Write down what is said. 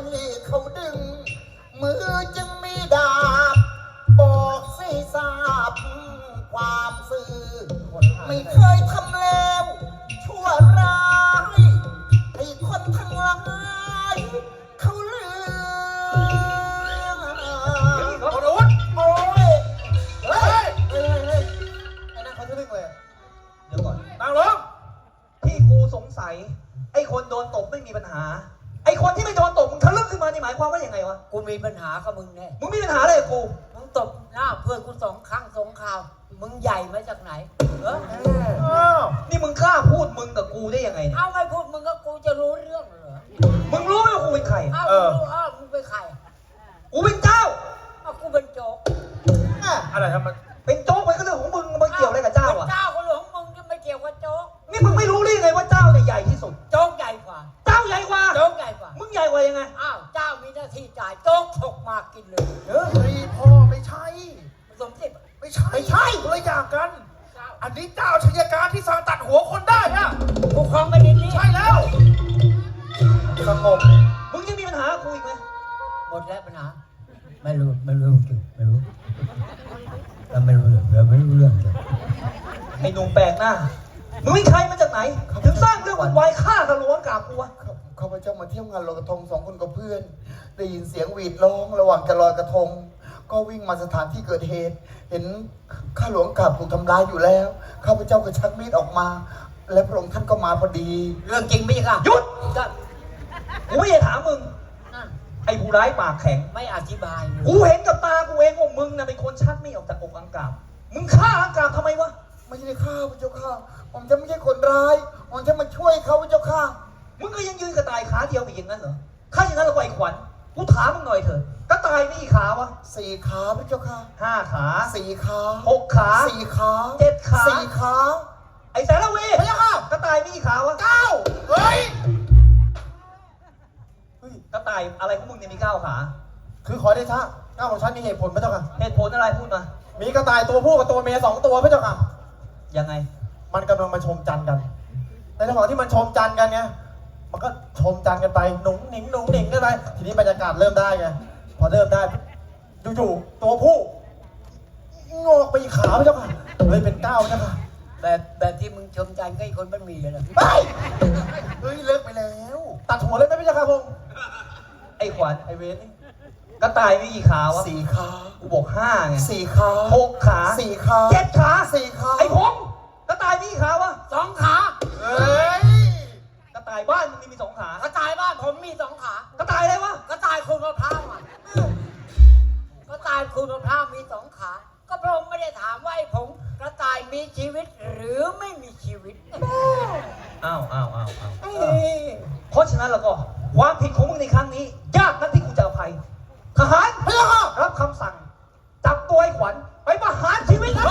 ยเขาดึง มือจึงมีดาบ บอกให้ทราบความซื่อ ไม่เคยทำแล้ว ชั่วร้ายให้คนทั้งหลายเขาลืมขอรู้โอ้ยเฮ้ยเฮ้ยเฮ้ยไอ้นั่นเขาทะลึ่อเลยเดี๋ยวก่อนนางหลงที่กูสงสัย ไอ้คนโดนตบไม่มีปัญหา คนที่ไม่โดนตบมึงทะลึ่งขึ้นมานี่หมายความว่ายังไงวะ กูมีปัญหากับมึงแน่มึงมีปัญหาอะไรกับกู มึงตบหน้าเพื่อนกูสองครั้งสองคราว มึงใหญ่มาจากไหน เอออ้าวนี่มึงกล้าพูดมึงกับกูได้ยังไงเนี่ยเอาไม่พูดมึงก็กูจะรู้เรื่องเหรอมึงรู้ไหมว่ากูเป็นใคร เอามึงรู้อ้าวมึงเป็นใครกูเป็นเจ้า เอากูเป็นโจ๊กอะไรทำไมเป็นโจ๊กมันก็เรื่องของมึงมันเกี่ยวอะไรกับเจ้าป็อะนเจ้าคนหลวงมึงจะไม่เกี่ยวกับโจ๊ก นี่มึงไม่รู้ ใหญ่กว่ามึงใหญ่กว่ายังไงอ้าวเจ้ามีหน้าที่จ่ายโจ๊กฉกมากินเลยเฮ้ยพ่อไม่ใช่ สมจิต ไม่ใช่ไม่ใช่ คนละอย่างกัน เจ้า อันนี้เจ้าชัยการที่สามารถตัดหัวคนได้อะกูครองไปดินนี้ใช่แล้วสงบมึงยังมีปัญหากับกูอีกไหมหมดแล้วปัญหาไม่รู้ไม่รู้จริงไม่รู้เราไม่รู้เรื่องเราไม่รู้เรื่องจริงไอ้หนุ่มแปลกหน้ามึงเป็นใครมาจากไหน ถึงสร้างเรื่องวุ่นวายฆ่ากันล้วงกราบกูวะ ข้าข้าพเจ้ามาเที่ยวงานลอยกระทงสองคนกับเพื่อน ได้ยินเสียงหวีดร้องระหว่างจะลอยกระทง ก็วิ่งมาสถานที่เกิดเหตุ เห็นข้าหลวงกาบถูกทำร้ายอยู่แล้ว ข้าพเจ้าก็ชักมีดออกมา และพระองค์ท่านก็มาพอดี เรื่องจริงไม่ใช่ค่ะหยุดก็กูไม่ได้ถามมึง นั่นไอ้ผู้ร้ายปากแข็ง ไม่อธิบายเลยกูเห็นกับตากูเองว่ามึงน่ะเป็นคนชักไม่ออกจากอกอังกาบมึงฆ่าอังกาบทำไมวะ ไม่ใช่ข้าพระเจ้าค่ะผมจะไม่ใช่คนร้ายผมจะมาช่วยเขาพระเจ้าค่ะ มึงก็ยังยืนกระต่ายขาเดียวอีกอย่างนั้นเหรอถ้าอย่างนั้นเราก็ไอ้ขวัญกูถามมึงหน่อยเถอะกระต่ายมีกี่ขาวะสี่ขาพระเจ้าค่ะห้าขาสี่ขาหกขาสี่ขาเจ็ดขาสี่ขาไอ้แสนละเวพระเจ้าค่ะกระต่ายมีกี่ขาวะเก้าเฮ้ยเฮ้ยกระต่ายอะไรของมึงเนี่ยมีเก้าขา คือขอได้ชะเก้าของฉันมีเหตุผลพระเจ้าค่ะเหตุผลอะไรพูดมา มีกระต่ายตัวผู้กับตัวเมียสองตัวพระเจ้าค่ะยังไง มันกำลังมาชมจันทร์กัน ในระหว่างที่มันชมจันทร์กันไง มันก็ชมจันทร์กันไปหนุ่งหนิงหนุ่งหนิงกันไปทีนี้บรรยากาศเริ่มได้ไงพอเริ่มได้อยู่ๆตัวผู้งอกไปอีกขาพระเจ้าค่ะเลยเป็นเก้าพระเจ้าค่ะแบบแบบที่มึงชมใจก็อีกคนมันมีเลยนะเฮ้ยเฮ้ยเลิกไปแล้ว ตัดหัวเลยไหมพระเจ้าค่ะพงษ์ไอ้ขวัญไอเวนนี่กระต่ายมีกี่ขาวะสี่ขากูบอกห้าไงสี่ขาหกขาสี่ขาเจ็ดขาสี่ขาไอ้พงษ์ ตูตภาพมีสองขา ก็พระองค์ไม่ได้ถามว่าไอ้ผมกระต่ายมีชีวิตหรือไม่มีชีวิตอ้าวอ้าวอ้าวอ้าวเพราะฉะนั้นแล้วก็ความผิดของมึงในครั้งนี้ ยากนักที่กูจะอภัยทหารรับคำสั่ง จับตัวไอ้ขวัญไปประหารชีวิตค